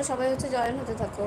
তোমরা সবাই হচ্ছে জয়েন হতে থাকো।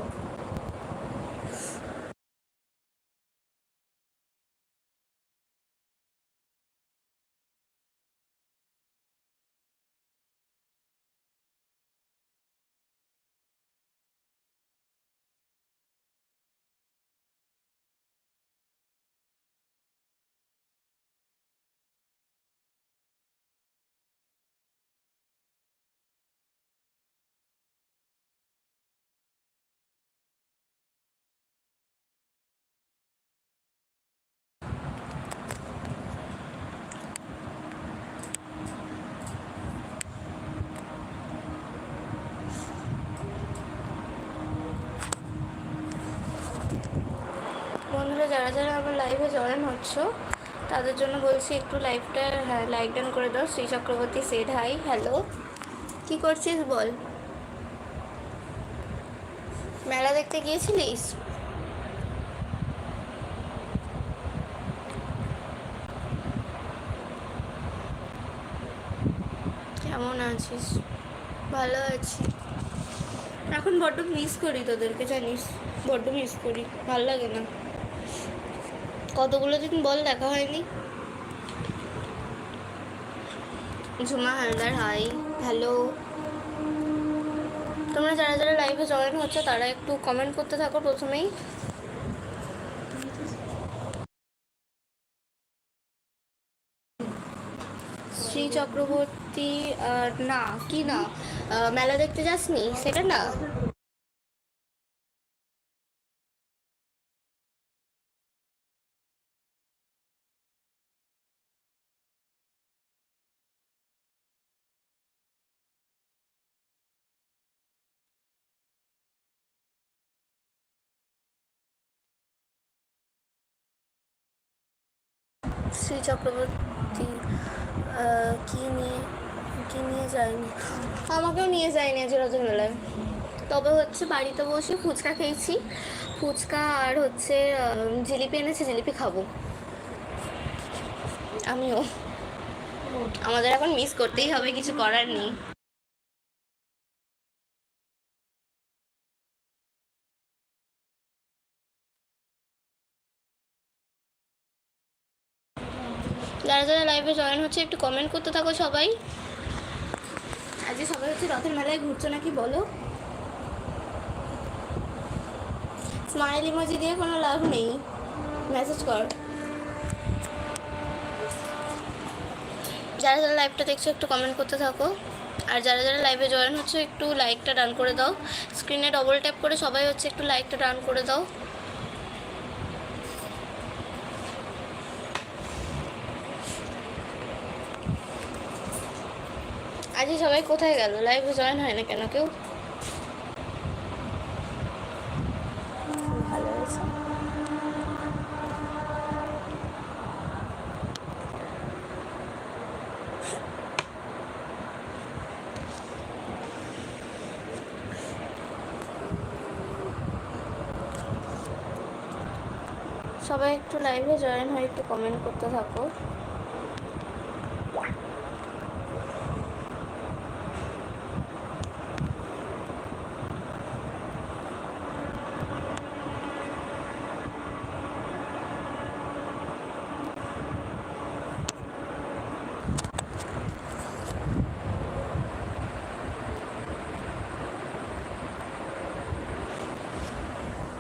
বন্ধুরা যারা যারা আমার লাইভে জয়েন হচ্ছ, তাদের জন্য বলছি একটু লাইভটা হ্যাঁ লাইক ডান করে দাও। Shri Chakraborty said hi hello কি করছিস বল? মেলা দেখতে গিয়েছিলিস? কেমন আছিস? ভালো আছি। এখন বড্ড মিস করি তোদেরকে, জানিস? বড্ড মিস করি, ভালো লাগে না। কতগুলো দিন বল দেখা হয়নি? ঝুমা হালদার হাই হ্যালো তোমরা যারা যারা লাইভে জয়েন হচ্ছে, তারা একটু কমেন্ট করতে থাকো প্রথমেই। শ্রী চক্রবর্তী না, কি না? মেলা দেখতে যাসনি? সেটা না? শ্রী চক্রবর্তী কী নিয়ে কি নিয়ে যায়নি? আমাকেও নিয়ে যায়নি আজ রথের মেলায় তবে হচ্ছে বাড়িতে বসে ফুচকা খেয়েছি। ফুচকা আর হচ্ছে জিলিপি এনেছে জিলিপি খাব। আমিও। আমাদের এখন মিস করতেই হবে কিছু করার নেই। যারা যারা লাইভে জয়েন হচ্ছে একটু কমেন্ট করতে থাকো সবাই। আজকে সবাই হচ্ছে রথের মেলায় ঘুরছো নাকি বলো? স্মাইল ইমোজি দিয়ে কোনো লাভ নেই। মেসেজ কর। যারা যারা লাইভটা দেখছ একটু কমেন্ট করতে থাকো। আর যারা যারা লাইভে জয়েন হচ্ছে একটু লাইকটা ডান করে দাও। স্ক্রিনে ডবল ট্যাপ করে সবাই হচ্ছে একটু লাইকটা ডান করে দাও। আজকে সবাই কোথায় গেল? লাইভে জয়েন হয় না কেন কেউ? ভালো সবাই একটু লাইভে জয়েন হয়ে, একটু কমেন্ট করতে থাকো।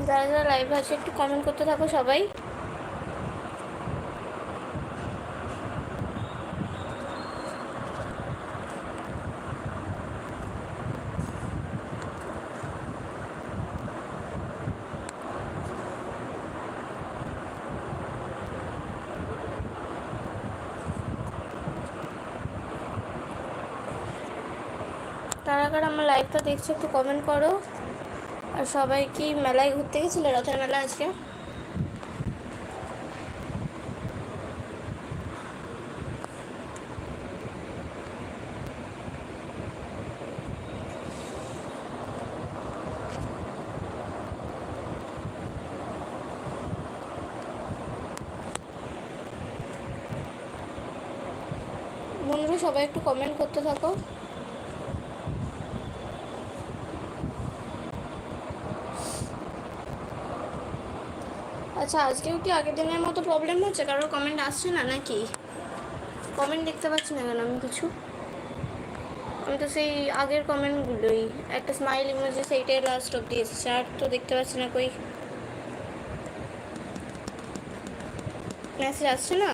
যারা যারা লাইভে আছে, একটু কমেন্ট করতে থাকো সবাই। তারা আমার লাইভটা দেখছ, একটু কমেন্ট করো। আর সবাই কি মেলায় ঘুরতে গেছিলে? রথের মেলা আজকে? বন্ধুরা, সবাই একটু কমেন্ট করতে থাকো। আচ্ছা আজকেও কি আগের দিনের মতো প্রবলেম হচ্ছে? কারোর কমেন্ট আসছে না নাকি? কমেন্ট দেখতে পাচ্ছি না কেন আমি কিছু? আমি তো সেই আগের কমেন্টগুলোই একটা স্মাইল ইমোজি সেইটাই লাস্ট অব্দি এসেছে, আর তো দেখতে পাচ্ছি না কই। মেসেজ আসছে না?